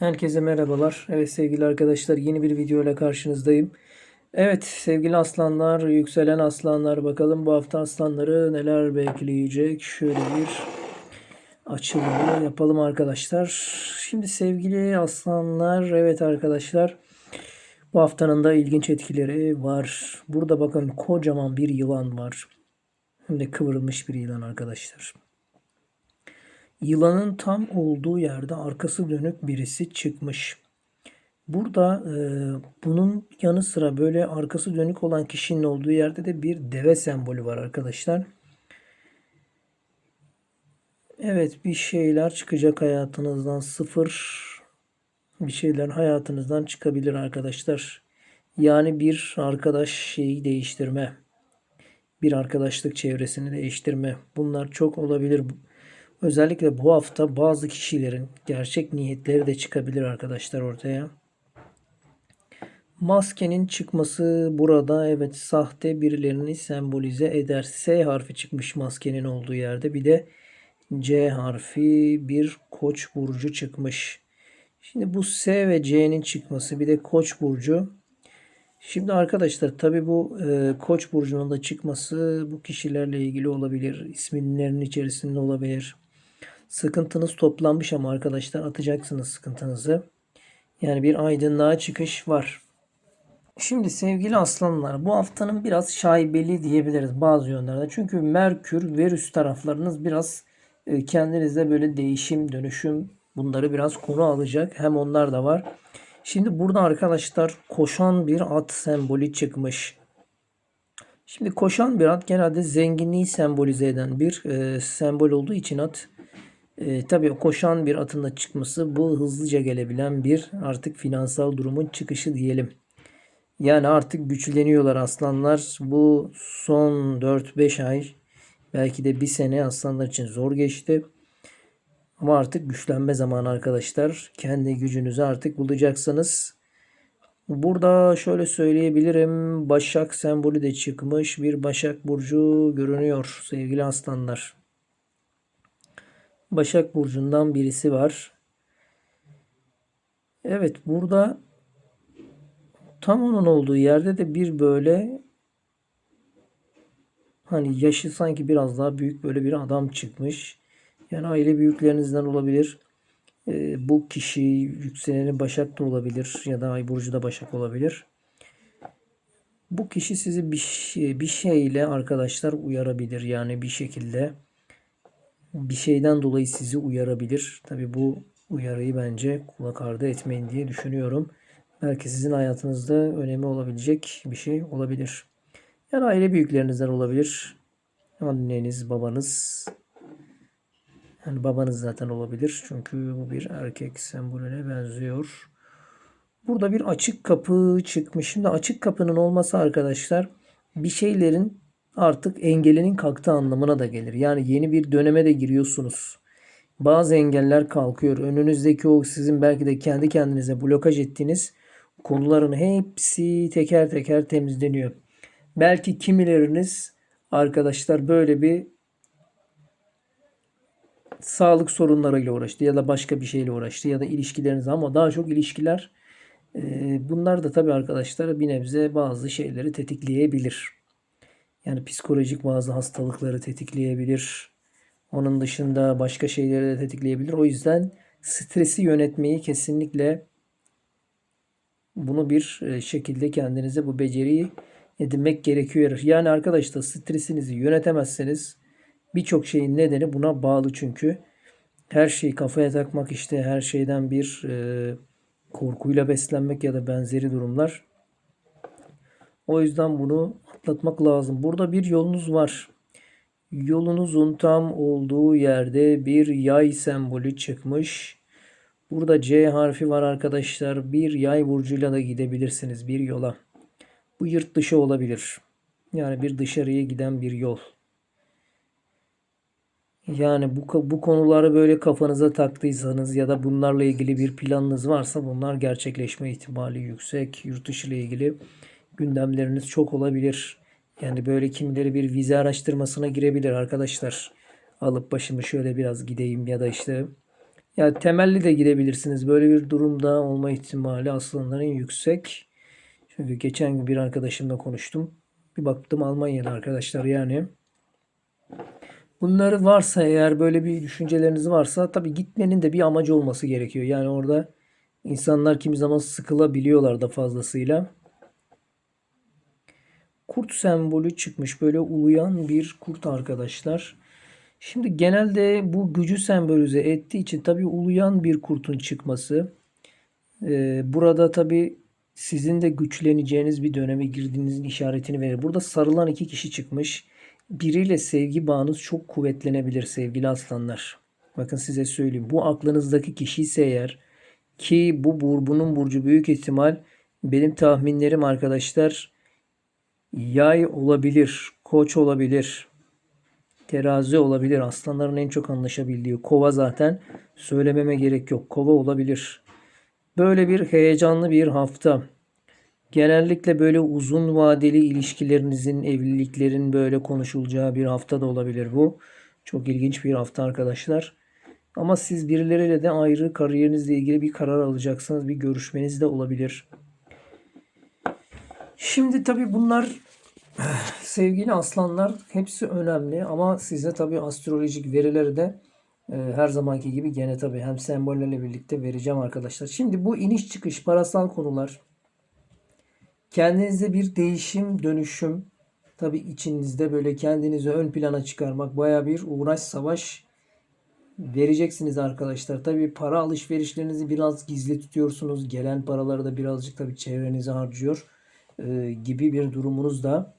Herkese merhabalar. Evet sevgili arkadaşlar yeni bir video ile karşınızdayım. Evet sevgili aslanlar, yükselen aslanlar bakalım bu hafta aslanları neler bekleyecek. Şöyle bir açılımı yapalım arkadaşlar. Şimdi sevgili aslanlar evet arkadaşlar bu haftanın da ilginç etkileri var. Burada bakın kocaman bir yılan var. Hem de kıvrılmış bir yılan arkadaşlar. Yılanın tam olduğu yerde arkası dönük birisi çıkmış. Burada e, bunun yanı sıra böyle arkası dönük olan kişinin olduğu yerde de bir deve sembolü var arkadaşlar. Evet bir şeyler çıkacak hayatınızdan sıfır bir şeyler hayatınızdan çıkabilir arkadaşlar. Yani bir arkadaş şeyi değiştirme. Bir arkadaşlık çevresini değiştirme. Bunlar çok olabilir. Özellikle bu hafta bazı kişilerin gerçek niyetleri de çıkabilir arkadaşlar ortaya. Maskenin çıkması burada evet sahte birilerini sembolize eder. S harfi çıkmış maskenin olduğu yerde. Bir de C harfi bir koç burcu çıkmış. Şimdi bu S ve C'nin çıkması bir de koç burcu. Şimdi arkadaşlar tabi bu e, koç burcunun da çıkması bu kişilerle ilgili olabilir. İsimlerinin içerisinde olabilir. Sıkıntınız toplanmış ama arkadaşlar atacaksınız sıkıntınızı. Yani bir aydınlığa çıkış var. Şimdi sevgili aslanlar bu haftanın biraz şaibeli diyebiliriz bazı yönlerde. Çünkü Merkür, Venüs taraflarınız biraz e, kendinizde böyle değişim, dönüşüm bunları biraz konu alacak. Hem onlar da var. Şimdi burada arkadaşlar koşan bir at sembolü çıkmış. Şimdi koşan bir at genelde zenginliği sembolize eden bir e, sembol olduğu için at e, tabii koşan bir atın da çıkması bu hızlıca gelebilen bir artık finansal durumun çıkışı diyelim. Yani artık güçleniyorlar aslanlar. Bu son 4-5 ay belki de bir sene aslanlar için zor geçti. Ama artık güçlenme zamanı arkadaşlar. Kendi gücünüzü artık bulacaksınız. Burada şöyle söyleyebilirim. Başak sembolü de çıkmış. Bir Başak Burcu görünüyor sevgili aslanlar. Başak Burcu'ndan birisi var. Evet burada tam onun olduğu yerde de bir böyle hani yaşı sanki biraz daha büyük böyle bir adam çıkmış. Yani aile büyüklerinizden olabilir. Ee, bu kişi yükseleni Başak da olabilir ya da Ay Burcu da Başak olabilir. Bu kişi sizi bir, şey, bir şeyle arkadaşlar uyarabilir. Yani bir şekilde bir şeyden dolayı sizi uyarabilir. Tabi bu uyarıyı bence kulak ardı etmeyin diye düşünüyorum. Belki sizin hayatınızda önemi olabilecek bir şey olabilir. Yani aile büyüklerinizden olabilir. Anneniz, babanız. Yani babanız zaten olabilir. Çünkü bu bir erkek sembolüne benziyor. Burada bir açık kapı çıkmış. Şimdi açık kapının olması arkadaşlar bir şeylerin artık engelinin kalktığı anlamına da gelir. Yani yeni bir döneme de giriyorsunuz. Bazı engeller kalkıyor. Önünüzdeki o sizin belki de kendi kendinize blokaj ettiğiniz konuların hepsi teker teker temizleniyor. Belki kimileriniz arkadaşlar böyle bir sağlık sorunlarıyla uğraştı ya da başka bir şeyle uğraştı ya da ilişkileriniz ama daha çok ilişkiler bunlar da tabii arkadaşlar bir nebze bazı şeyleri tetikleyebilir. Yani psikolojik bazı hastalıkları tetikleyebilir. Onun dışında başka şeyleri de tetikleyebilir. O yüzden stresi yönetmeyi kesinlikle bunu bir e, şekilde kendinize bu beceriyi edinmek gerekiyor. Yani arkadaşlar stresinizi yönetemezseniz birçok şeyin nedeni buna bağlı çünkü. Her şeyi kafaya takmak işte her şeyden bir e, korkuyla beslenmek ya da benzeri durumlar. O yüzden bunu atlatmak lazım. Burada bir yolunuz var. Yolunuzun tam olduğu yerde bir yay sembolü çıkmış. Burada C harfi var arkadaşlar. Bir yay burcuyla da gidebilirsiniz bir yola. Bu yurt dışı olabilir. Yani bir dışarıya giden bir yol. Yani bu, bu konuları böyle kafanıza taktıysanız ya da bunlarla ilgili bir planınız varsa bunlar gerçekleşme ihtimali yüksek. Yurt dışı ile ilgili gündemleriniz çok olabilir. Yani böyle kimileri bir vize araştırmasına girebilir arkadaşlar. Alıp başımı şöyle biraz gideyim ya da işte Ya temelli de gidebilirsiniz. Böyle bir durumda olma ihtimali aslanların yüksek. Çünkü geçen gün bir arkadaşımla konuştum. Bir baktım Almanya'da arkadaşlar yani. Bunları varsa eğer böyle bir düşünceleriniz varsa tabii gitmenin de bir amacı olması gerekiyor. Yani orada insanlar kimi zaman sıkılabiliyorlar da fazlasıyla. Kurt sembolü çıkmış. Böyle uluyan bir kurt arkadaşlar. Şimdi genelde bu gücü sembolize ettiği için tabii uluyan bir kurtun çıkması e, burada tabii sizin de güçleneceğiniz bir döneme girdiğinizin işaretini verir. Burada sarılan iki kişi çıkmış. Biriyle sevgi bağınız çok kuvvetlenebilir sevgili aslanlar. Bakın size söyleyeyim. Bu aklınızdaki kişi ise eğer ki bu bunun burcu büyük ihtimal benim tahminlerim arkadaşlar yay olabilir, koç olabilir, terazi olabilir. Aslanların en çok anlaşabildiği kova zaten söylememe gerek yok. Kova olabilir. Böyle bir heyecanlı bir hafta. Genellikle böyle uzun vadeli ilişkilerinizin, evliliklerin böyle konuşulacağı bir hafta da olabilir bu. Çok ilginç bir hafta arkadaşlar. Ama siz birileriyle de ayrı kariyerinizle ilgili bir karar alacaksınız. Bir görüşmeniz de olabilir. Şimdi tabii bunlar sevgili aslanlar hepsi önemli ama size tabii astrolojik verileri de e, her zamanki gibi gene tabii hem sembollerle birlikte vereceğim arkadaşlar. Şimdi bu iniş çıkış parasal konular kendinizde bir değişim dönüşüm tabii içinizde böyle kendinizi ön plana çıkarmak baya bir uğraş savaş vereceksiniz arkadaşlar. Tabii para alışverişlerinizi biraz gizli tutuyorsunuz. Gelen paraları da birazcık tabii çevrenize harcıyor e, gibi bir durumunuz da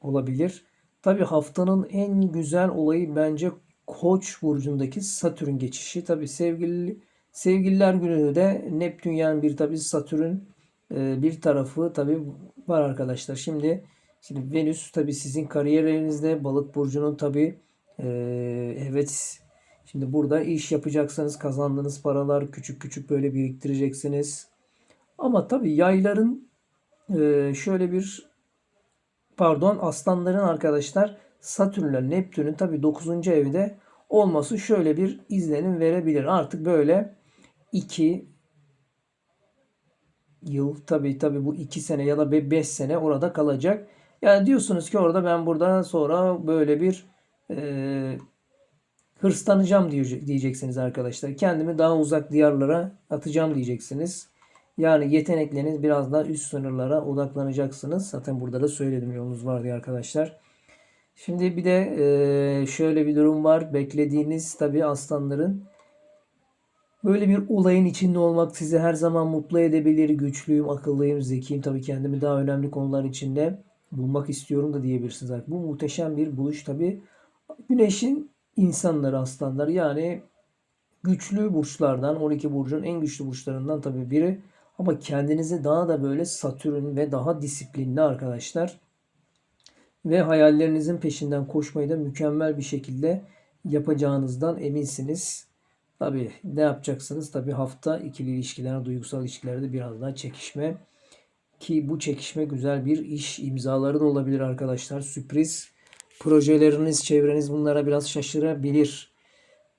olabilir. Tabii haftanın en güzel olayı bence Koç burcundaki Satürn geçişi. Tabii sevgili sevgililer günü de Neptün yani bir tabii Satürn e, bir tarafı tabii var arkadaşlar. Şimdi şimdi Venüs tabii sizin kariyerinizde Balık burcunun tabii e, evet şimdi burada iş yapacaksanız kazandığınız paralar küçük küçük böyle biriktireceksiniz. Ama tabii yayların e, şöyle bir pardon aslanların arkadaşlar Satürn'le Neptün'ün tabi 9. evde olması şöyle bir izlenim verebilir. Artık böyle 2 yıl tabi tabi bu 2 sene ya da 5 sene orada kalacak. Yani diyorsunuz ki orada ben buradan sonra böyle bir e, hırslanacağım diyeceksiniz arkadaşlar. Kendimi daha uzak diyarlara atacağım diyeceksiniz. Yani yetenekleriniz biraz daha üst sınırlara odaklanacaksınız. Zaten burada da söyledim yolunuz var diye arkadaşlar. Şimdi bir de e, şöyle bir durum var. Beklediğiniz tabii aslanların böyle bir olayın içinde olmak sizi her zaman mutlu edebilir. Güçlüyüm, akıllıyım, zekiyim. Tabii kendimi daha önemli konular içinde bulmak istiyorum da diyebilirsiniz. Bu muhteşem bir buluş tabii. Güneşin insanları aslanlar yani güçlü burçlardan 12 burcun en güçlü burçlarından tabii biri. Ama kendinizi daha da böyle Satürn ve daha disiplinli arkadaşlar ve hayallerinizin peşinden koşmayı da mükemmel bir şekilde yapacağınızdan eminsiniz. Tabi ne yapacaksınız? Tabi hafta ikili ilişkiler, duygusal ilişkilerde biraz daha çekişme. Ki bu çekişme güzel bir iş imzaları da olabilir arkadaşlar. Sürpriz projeleriniz, çevreniz bunlara biraz şaşırabilir.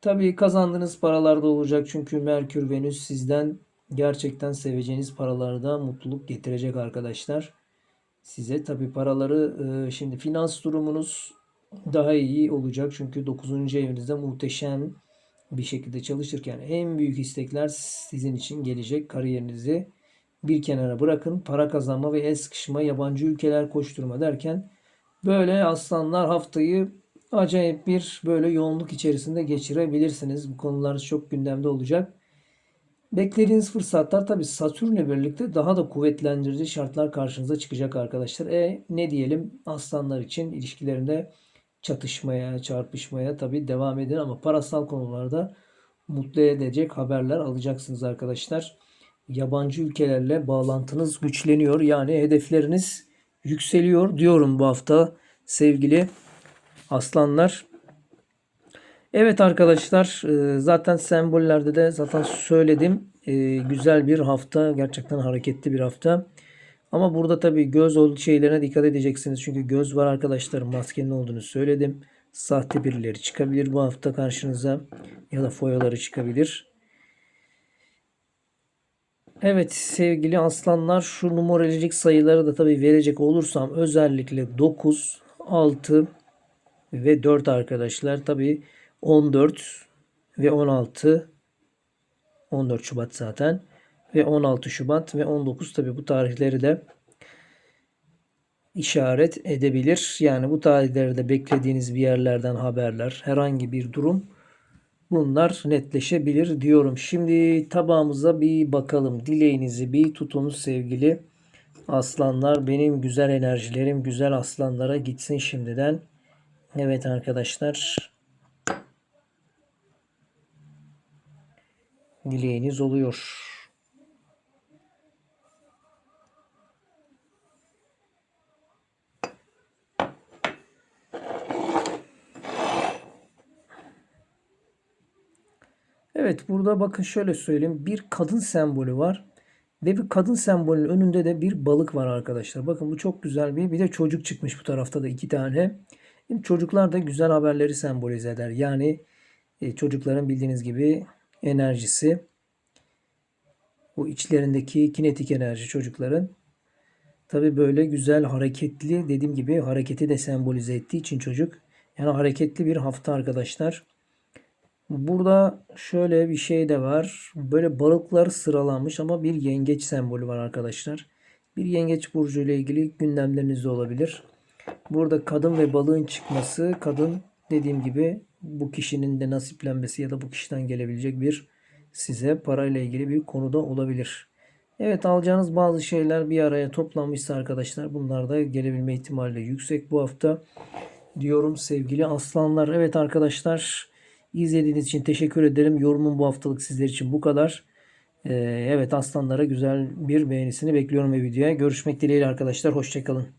Tabi kazandığınız paralar da olacak. Çünkü Merkür, Venüs sizden gerçekten seveceğiniz paralarda mutluluk getirecek arkadaşlar. Size tabi paraları e, şimdi finans durumunuz daha iyi olacak. Çünkü 9. evinizde muhteşem bir şekilde çalışırken en büyük istekler sizin için gelecek. Kariyerinizi bir kenara bırakın. Para kazanma ve el sıkışma, yabancı ülkeler koşturma derken böyle aslanlar haftayı acayip bir böyle yoğunluk içerisinde geçirebilirsiniz. Bu konular çok gündemde olacak. Beklediğiniz fırsatlar tabi Satürn'le birlikte daha da kuvvetlendirici şartlar karşınıza çıkacak arkadaşlar. E ne diyelim aslanlar için ilişkilerinde çatışmaya, çarpışmaya tabi devam edin ama parasal konularda mutlu edecek haberler alacaksınız arkadaşlar. Yabancı ülkelerle bağlantınız güçleniyor. Yani hedefleriniz yükseliyor diyorum bu hafta sevgili aslanlar. Evet arkadaşlar e, zaten sembollerde de zaten söyledim. E, güzel bir hafta. Gerçekten hareketli bir hafta. Ama burada tabii göz şeylerine dikkat edeceksiniz. Çünkü göz var arkadaşlar. Maskenin olduğunu söyledim. Sahte birileri çıkabilir bu hafta karşınıza. Ya da foyaları çıkabilir. Evet sevgili aslanlar şu numerolojik sayıları da tabii verecek olursam özellikle 9, 6 ve 4 arkadaşlar. Tabii 14 ve 16 14 Şubat zaten ve 16 Şubat ve 19 tabii bu tarihleri de işaret edebilir. Yani bu tarihlerde beklediğiniz bir yerlerden haberler, herhangi bir durum bunlar netleşebilir diyorum. Şimdi tabağımıza bir bakalım. Dileğinizi bir tutun sevgili aslanlar. Benim güzel enerjilerim güzel aslanlara gitsin şimdiden. Evet arkadaşlar. Dileğiniz oluyor. Evet burada bakın şöyle söyleyeyim. Bir kadın sembolü var. Ve bir kadın sembolünün önünde de bir balık var arkadaşlar. Bakın bu çok güzel bir. Bir de çocuk çıkmış bu tarafta da iki tane. Çocuklar da güzel haberleri sembolize eder. Yani e, çocukların bildiğiniz gibi enerjisi bu içlerindeki kinetik enerji çocukların tabi böyle güzel hareketli dediğim gibi hareketi de sembolize ettiği için çocuk yani hareketli bir hafta arkadaşlar. Burada şöyle bir şey de var. Böyle balıklar sıralanmış ama bir yengeç sembolü var arkadaşlar. Bir yengeç burcu ile ilgili gündemlerinizde olabilir. Burada kadın ve balığın çıkması, kadın dediğim gibi bu kişinin de nasiplenmesi ya da bu kişiden gelebilecek bir size parayla ilgili bir konuda olabilir. Evet alacağınız bazı şeyler bir araya toplanmışsa arkadaşlar bunlar da gelebilme ihtimali yüksek bu hafta diyorum sevgili aslanlar. Evet arkadaşlar İzlediğiniz için teşekkür ederim. Yorumum bu haftalık sizler için bu kadar. Ee, evet aslanlara güzel bir beğenisini bekliyorum ve videoya. Görüşmek dileğiyle arkadaşlar. Hoşçakalın.